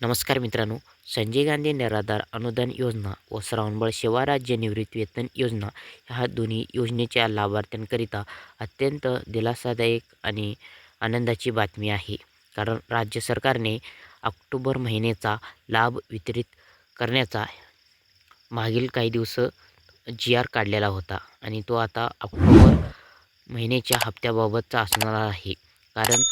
नमस्कार मित्रांनो संजय गांधी निराधार अनुदान योजना व श्रावणबळ सेवा राज्य निवृत्तीवेतन योजना ह्या दोन्ही योजनेच्या लाभार्थ्यांकरिता अत्यंत दिलासादायक आणि आनंदाची बातमी आहे. कारण राज्य सरकारने ऑक्टोबर महिन्याचा लाभ वितरित करण्याचा मागील काही दिवस जी आर काढलेला होता आणि तो आता ऑक्टोबर महिन्याच्या हप्त्याबाबतचा असणार आहे. कारण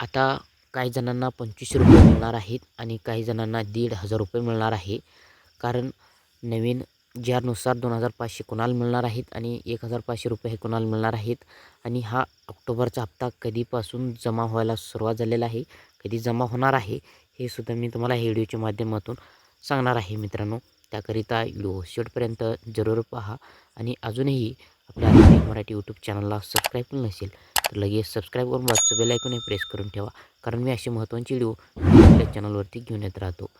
आता काही जणांना पंचवीसशे रुपये मिळणार आहेत आणि काही जणांना दीड हजार रुपये मिळणार आहे. कारण नवीन जी आरनुसार दोन हजार पाचशे कोणाला मिळणार आहेत आणि एक हजार पाचशे रुपये हे कोणाला मिळणार आहेत. आणि हा ऑक्टोबरचा हप्ता कधीपासून जमा व्हायला सुरुवात झालेला आहे कधी जमा होणार आहे हे सुद्धा मी तुम्हाला हे व्हिडिओच्या माध्यमातून सांगणार आहे मित्रांनो. त्याकरिता व्हिडिओ शेवटपर्यंत जरूर पहा आणि अजूनही आपल्या मराठी यूट्यूब चॅनलला सबस्क्राईब केलं नसेल तर लगेच सबस्क्राईब करून बाजूचं बेल ऐकून प्रेस करून ठेवा. कारण मी असे महत्त्वाचे व्हिडिओ आपल्या चॅनलवरती घेऊन येत राहतो.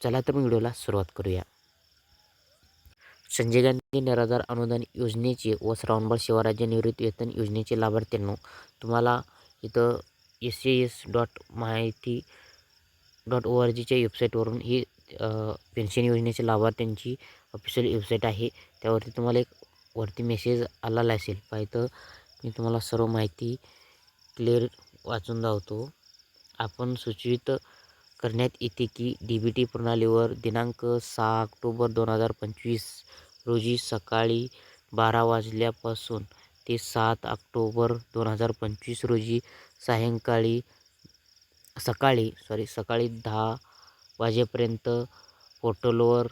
चला तर मग व्हिडिओला सुरुवात करूया. संजय गांधी निराधार अनुदान योजनेचे व श्रावणबाळ शिवराज्य निवृत्ती वेतन योजनेचे लाभार्थ्यांनो तुम्हाला इथं एस सी एस डॉट माहिती डॉट ओ आर जीच्या वेबसाईटवरून ही पेन्शन योजनेचे लाभार्थ्यांची ऑफिशियल वेबसाईट आहे. त्यावरती तुम्हाला एक वरती मेसेज आलेला असेल. पाहिजे मी तुम्हाला सर्व माहिती क्लिअर वाचून दावतो आपण सूचित करण्यात येते की डी बी टी प्रणालीवर दिनांक सहा ऑक्टोबर दोन हजार पंचवीस रोजी सकाळी बारा वाजल्यापासून ते सात ऑक्टोबर दोन हजार पंचवीस रोजी सायंकाळी सकाळी सॉरी सकाळी दहा वाजेपर्यंत पोर्टलवर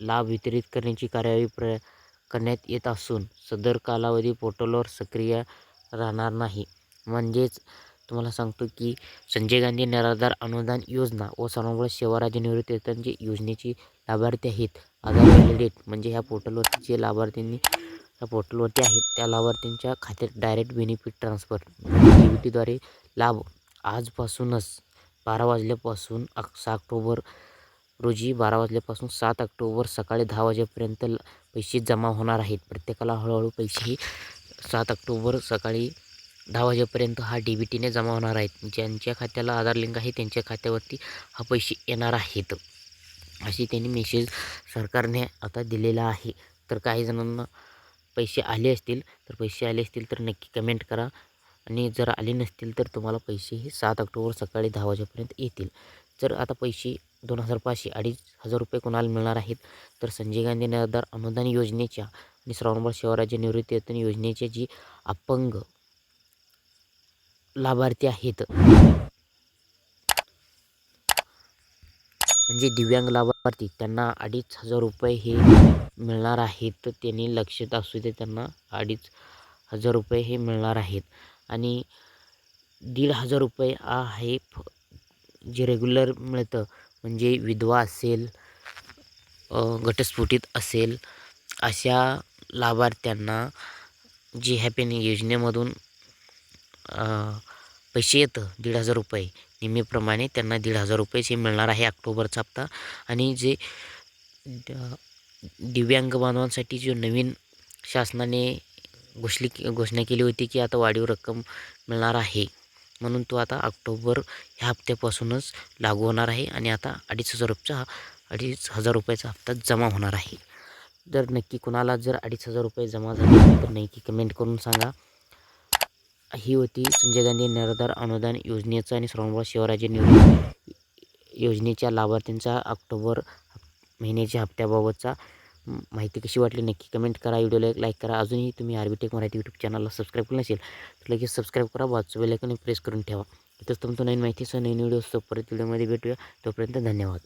लाभ वितरित करण्याची कार्यवाही प्र करण्यात येत असून सदर कालावधी पोर्टलवर सक्रिय राहणार नाही. म्हणजेच तुम्हाला सांगतो की संजय गांधी निराधार अनुदान योजना व सर्वमुळे सेवा राज्य निवृत्ती जे योजनेची लाभार्थी आहेत. आधार व्हॅलिडेट म्हणजे ह्या पोर्टलवरती जे लाभार्थींनी त्या पोर्टलवरती आहेत त्या लाभार्थ्यांच्या खात्यात direct benefit transfer D B टीद्वारे लाभ. आजपासूनच बारा वाजल्यापासून अक सहा ऑक्टोबर रोजी बारा वाजल्यापासून सात ऑक्टोबर सकाळी दहा वाजेपर्यंत ल- पैसे जमा होणार आहेत. प्रत्येकाला हळूहळू पैसे सात ऑक्टोबर सकाळी दहा वाजेपर्यंत हा डी बी टीने जमा होणार आहेत. ज्यांच्या खात्याला आधार लिंक आहे त्यांच्या खात्यावरती हा पैसे येणार आहेत अशी त्यांनी मेसेज सरकारने आता दिलेला आहे. तर काही जणांना पैसे आले असतील तर पैसे आले असतील तर नक्की कमेंट करा. आणि जर आले नसतील तर तुम्हाला पैसे हे सात ऑक्टोबर सकाळी दहा वाजेपर्यंत येतील. जर आता पैसे दोन हजार पाचशे अडीच हजार रुपये कोणाला मिळणार आहेत? तर संजय गांधी निराधार अनुदान योजनेच्या आणि श्रावणबाळ शिवराज्य निवृत्तीवेतन योजनेचे जी अपंग लाभार्थी आहेत म्हणजे दिव्यांग लाभार्थी त्यांना अडीच हजार रुपये हे मिळणार आहेत. तर त्यांनी लक्षात असू दे त्यांना अडीच हजार रुपये हे मिळणार आहेत. आणि दीड हजार रुपये आहे जे रेग्युलर मिळतं म्हणजे विधवा असेल घटस्फोटित असेल अशा लाभार्थ्यांना जे ह्या योजनेमधून पैसे येतं दीड हजार रुपये. नेहमीप्रमाणे त्यांना दीड हजार रुपयेच हे मिळणार आहे ऑक्टोबरचा हप्ता. आणि जे दिव्यांग बांधवांसाठी जो नवीन शासनाने घोषली घोषणा केली होती की आता वाढीव रक्कम मिळणार आहे. म्हणून तो आता ऑक्टोबर ह्या हप्त्यापासूनच लागू होणार आहे आणि आता अडीच हजार रुपयाचा अडीच हजार रुपयाचा हप्ता जमा होणार आहे. जर नक्की कुणाला जर अडीच हजार रुपये जमा झाले तर नक्की कमेंट करून सांगा. ही होती संजय गांधी निराधार अनुदान योजनेचा आणि श्रमबाळ शिवराजे निवृत्ती योजनेच्या लाभार्थींचा ऑक्टोबर महिन्याच्या हप्त्याबाबतचा माहिती कशी वाटली नक्की कमेंट करा व्हिडिओला एक लाईक करा. अजूनही तुम्ही आर टेक मराठी यूट्यूब चॅनलला सबस्क्राईब केलं नसेल तर लगेच सबस्क्राईब करा बाजूचं बेलायकन प्रेस करून ठेवा. इथंच तुमचं नवीन माहिती माहितीसह नवीन व्हिडिओ परत व्हिडिओमध्ये भेटूया. तोपर्यंत धन्यवाद.